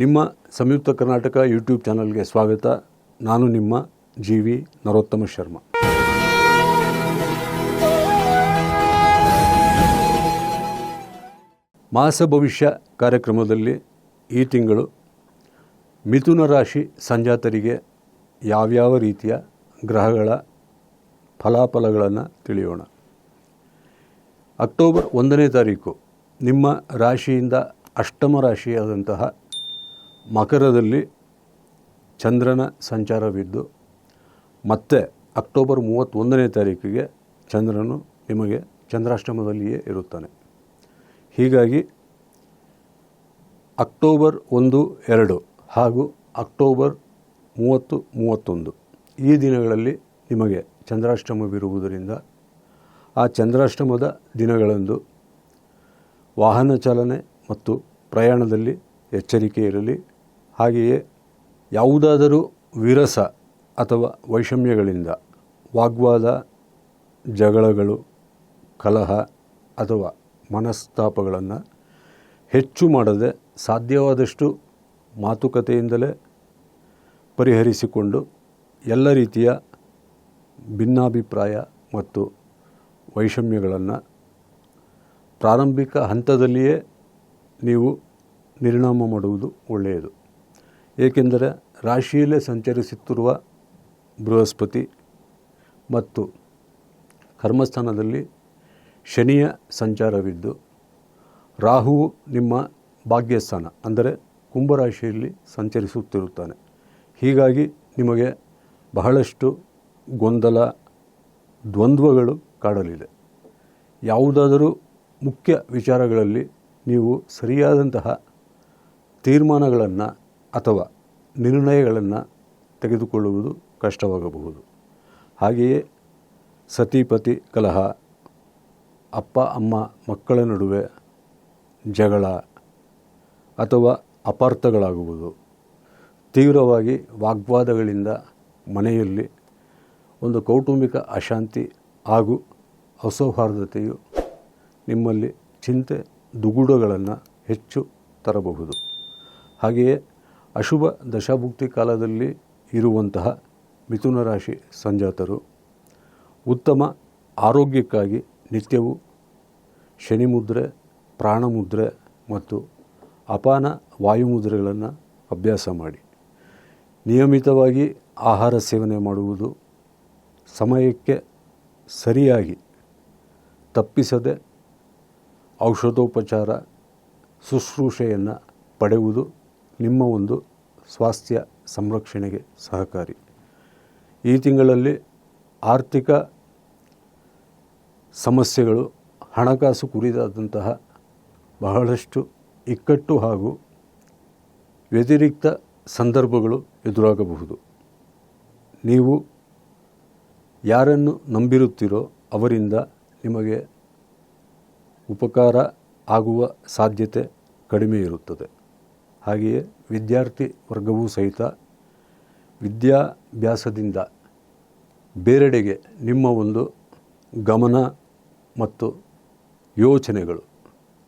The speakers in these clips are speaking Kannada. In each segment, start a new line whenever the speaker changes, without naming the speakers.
ನಿಮ್ಮ ಸಂಯುಕ್ತ ಕರ್ನಾಟಕ ಯೂಟ್ಯೂಬ್ ಚಾನಲ್ಗೆ ಸ್ವಾಗತ. ನಾನು ನಿಮ್ಮ ಜಿ ವಿ ನರೋತ್ತಮ ಶರ್ಮಾ. ಮಾಸ ಭವಿಷ್ಯ ಕಾರ್ಯಕ್ರಮದಲ್ಲಿ ಈ ತಿಂಗಳು ಮಿಥುನ ರಾಶಿ ಸಂಜಾತರಿಗೆ ಯಾವ್ಯಾವ ರೀತಿಯ ಗ್ರಹಗಳ ಫಲಾಫಲಗಳನ್ನು ತಿಳಿಯೋಣ. ಅಕ್ಟೋಬರ್ ಒಂದನೇ ತಾರೀಕು ನಿಮ್ಮ ರಾಶಿಯಿಂದ ಅಷ್ಟಮ ರಾಶಿಯಾದಂತಹ ಮಕರದಲ್ಲಿ ಚಂದ್ರನ ಸಂಚಾರವಿದ್ದು, ಮತ್ತೆ ಅಕ್ಟೋಬರ್ ಮೂವತ್ತೊಂದನೇ ತಾರೀಕಿಗೆ ಚಂದ್ರನು ನಿಮಗೆ ಚಂದ್ರಾಷ್ಟಮದಲ್ಲಿಯೇ ಇರುತ್ತಾನೆ. ಹೀಗಾಗಿ ಅಕ್ಟೋಬರ್ ಒಂದು, ಎರಡು ಹಾಗೂ ಅಕ್ಟೋಬರ್ ಮೂವತ್ತು, ಮೂವತ್ತೊಂದು ಈ ದಿನಗಳಲ್ಲಿ ನಿಮಗೆ ಚಂದ್ರಾಷ್ಟಮವಿರುವುದರಿಂದ ಆ ಚಂದ್ರಾಷ್ಟಮದ ದಿನಗಳಂದು ವಾಹನ ಚಾಲನೆ ಮತ್ತು ಪ್ರಯಾಣದಲ್ಲಿ ಎಚ್ಚರಿಕೆ ಇರಲಿ. ಹಾಗೆಯೇ ಯಾವುದಾದರೂ ವಿರಸ ಅಥವಾ ವೈಷಮ್ಯಗಳಿಂದ ವಾಗ್ವಾದ, ಜಗಳಗಳು, ಕಲಹ ಅಥವಾ ಮನಸ್ತಾಪಗಳನ್ನು ಹೆಚ್ಚು ಮಾಡದೆ ಸಾಧ್ಯವಾದಷ್ಟು ಮಾತುಕತೆಯಿಂದಲೇ ಪರಿಹರಿಸಿಕೊಂಡು ಎಲ್ಲ ರೀತಿಯ ಭಿನ್ನಾಭಿಪ್ರಾಯ ಮತ್ತು ವೈಷಮ್ಯಗಳನ್ನು ಪ್ರಾರಂಭಿಕ ಹಂತದಲ್ಲಿಯೇ ನೀವು ನಿರ್ಣಾಮ ಮಾಡುವುದು ಒಳ್ಳೆಯದು. ಏಕೆಂದರೆ ರಾಶಿಯಲ್ಲೇ ಸಂಚರಿಸುತ್ತಿರುವ ಬೃಹಸ್ಪತಿ ಮತ್ತು ಕರ್ಮಸ್ಥಾನದಲ್ಲಿ ಶನಿಯ ಸಂಚಾರವಿದ್ದು, ರಾಹುವು ನಿಮ್ಮ ಭಾಗ್ಯಸ್ಥಾನ, ಅಂದರೆ ಕುಂಭರಾಶಿಯಲ್ಲಿ ಸಂಚರಿಸುತ್ತಿರುತ್ತಾನೆ. ಹೀಗಾಗಿ ನಿಮಗೆ ಬಹಳಷ್ಟು ಗೊಂದಲ, ದ್ವಂದ್ವಗಳು ಕಾಡಲಿದೆ. ಯಾವುದಾದರೂ ಮುಖ್ಯ ವಿಚಾರಗಳಲ್ಲಿ ನೀವು ಸರಿಯಾದಂತಹ ತೀರ್ಮಾನಗಳನ್ನು ಅಥವಾ ನಿರ್ಣಯಗಳನ್ನು ತೆಗೆದುಕೊಳ್ಳುವುದು ಕಷ್ಟವಾಗಬಹುದು. ಹಾಗೆಯೇ ಸತಿಪತಿ ಕಲಹ, ಅಪ್ಪ, ಅಮ್ಮ, ಮಕ್ಕಳ ನಡುವೆ ಜಗಳ ಅಥವಾ ಅಪಾರ್ಥಗಳಾಗುವುದು ತೀವ್ರವಾಗಿ ವಾಗ್ವಾದಗಳಿಂದ ಮನೆಯಲ್ಲಿ ಒಂದು ಕೌಟುಂಬಿಕ ಅಶಾಂತಿ ಹಾಗೂ ಅಸೌಹಾರ್ದತೆಯು ನಿಮ್ಮಲ್ಲಿ ಚಿಂತೆ, ದುಗುಡಗಳನ್ನು ಹೆಚ್ಚು ತರಬಹುದು. ಹಾಗೆಯೇ ಅಶುಭ ದಶಾಭುಕ್ತಿ ಕಾಲದಲ್ಲಿ ಇರುವಂತಹ ಮಿಥುನ ರಾಶಿ ಸಂಜಾತರು ಉತ್ತಮ ಆರೋಗ್ಯಕ್ಕಾಗಿ ನಿತ್ಯವೂ ಶನಿಮುದ್ರೆ ಪ್ರಾಣಮುದ್ರೆ ಮತ್ತು ಅಪಾನ ವಾಯುಮುದ್ರೆಗಳನ್ನು ಅಭ್ಯಾಸ ಮಾಡಿ. ನಿಯಮಿತವಾಗಿ ಆಹಾರ ಸೇವನೆ ಮಾಡುವುದು ಸಮಯಕ್ಕೆ ಸರಿಯಾಗಿ ತಪ್ಪಿಸದೆ ಔಷಧೋಪಚಾರ, ಶುಶ್ರೂಷೆಯನ್ನು ಪಡೆಯುವುದು ನಿಮ್ಮ ಒಂದು ಸ್ವಾಸ್ಥ್ಯ ಸಂರಕ್ಷಣೆಗೆ ಸಹಕಾರಿ. ಈ ತಿಂಗಳಲ್ಲಿ ಆರ್ಥಿಕ ಸಮಸ್ಯೆಗಳು, ಹಣಕಾಸು ಕುರಿತಾದಂತಹ ಬಹಳಷ್ಟು ಇಕ್ಕಟ್ಟು ಹಾಗೂ ವ್ಯತಿರಿಕ್ತ ಸಂದರ್ಭಗಳು ಎದುರಾಗಬಹುದು. ನೀವು ಯಾರನ್ನು ನಂಬಿರುತ್ತೀರೋ ಅವರಿಂದ ನಿಮಗೆ ಉಪಕಾರ ಆಗುವ ಸಾಧ್ಯತೆ ಕಡಿಮೆ ಇರುತ್ತದೆ. ಹಾಗೆಯೇ ವಿದ್ಯಾರ್ಥಿ ವರ್ಗವೂ ಸಹಿತ ವಿದ್ಯಾಭ್ಯಾಸದಿಂದ ಬೇರೆಡೆಗೆ ನಿಮ್ಮ ಒಂದು ಗಮನ ಮತ್ತು ಯೋಚನೆಗಳು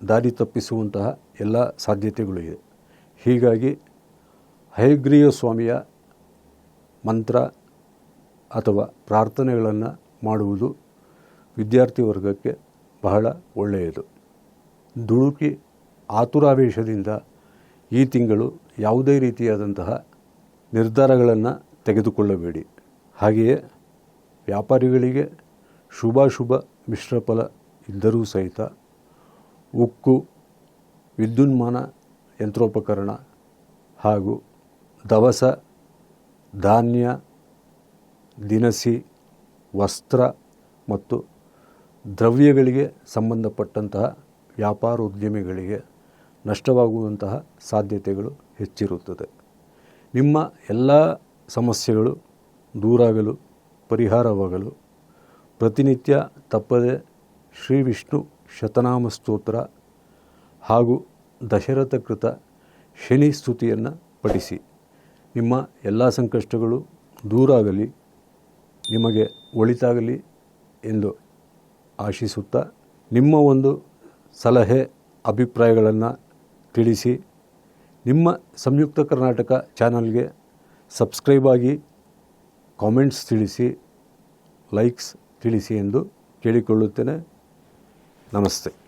ದಾರಿ ತಪ್ಪಿಸುವಂತಹ ಎಲ್ಲ ಸಾಧ್ಯತೆಗಳು ಇದೆ. ಹೀಗಾಗಿ ಹಯಗ್ರೀವ ಸ್ವಾಮಿಯ ಮಂತ್ರ ಅಥವಾ ಪ್ರಾರ್ಥನೆಗಳನ್ನು ಮಾಡುವುದು ವಿದ್ಯಾರ್ಥಿ ವರ್ಗಕ್ಕೆ ಬಹಳ ಒಳ್ಳೆಯದು. ದುಡುಕಿ ಆತುರಾವೇಶದಿಂದ ಈ ತಿಂಗಳು ಯಾವುದೇ ರೀತಿಯಾದಂತಹ ನಿರ್ಧಾರಗಳನ್ನು ತೆಗೆದುಕೊಳ್ಳಬೇಡಿ. ಹಾಗೆಯೇ ವ್ಯಾಪಾರಿಗಳಿಗೆ ಶುಭಾಶುಭ ಮಿಶ್ರಫಲ ಇದ್ದರೂ ಸಹಿತ ಉಕ್ಕು, ವಿದ್ಯುನ್ಮಾನ ಯಂತ್ರೋಪಕರಣ ಹಾಗೂ ದವಸ, ಧಾನ್ಯ, ದಿನಸಿ, ವಸ್ತ್ರ ಮತ್ತು ದ್ರವ್ಯಗಳಿಗೆ ಸಂಬಂಧಪಟ್ಟಂತಹ ವ್ಯಾಪಾರೋದ್ಯಮಿಗಳಿಗೆ ನಷ್ಟವಾಗುವಂತಹ ಸಾಧ್ಯತೆಗಳು ಹೆಚ್ಚಿರುತ್ತದೆ. ನಿಮ್ಮ ಎಲ್ಲ ಸಮಸ್ಯೆಗಳು ದೂರಾಗಲು, ಪರಿಹಾರವಾಗಲು ಪ್ರತಿನಿತ್ಯ ತಪ್ಪದೆ ಶ್ರೀ ವಿಷ್ಣು ಶತನಾಮ ಸ್ತೋತ್ರ ಹಾಗೂ ದಶರಥ ಕೃತ ಶನಿ ಸ್ತುತಿಯನ್ನು ಪಠಿಸಿ. ನಿಮ್ಮ ಎಲ್ಲ ಸಂಕಷ್ಟಗಳು ದೂರಾಗಲಿ, ನಿಮಗೆ ಒಳಿತಾಗಲಿ ಎಂದು ಆಶಿಸುತ್ತಾ ನಿಮ್ಮ ಒಂದು ಸಲಹೆ, ಅಭಿಪ್ರಾಯಗಳನ್ನು ತಿಳಿಸಿ. ನಿಮ್ಮ ಸಂಯುಕ್ತ ಕರ್ನಾಟಕ ಚಾನಲ್ಗೆ ಸಬ್ಸ್ಕ್ರೈಬ್ ಆಗಿ ಕಾಮೆಂಟ್ಸ್ ತಿಳಿಸಿ ಲೈಕ್ಸ್ ತಿಳಿಸಿ ಎಂದು ಕೇಳಿಕೊಳ್ಳುತ್ತೇನೆ. ನಮಸ್ತೆ.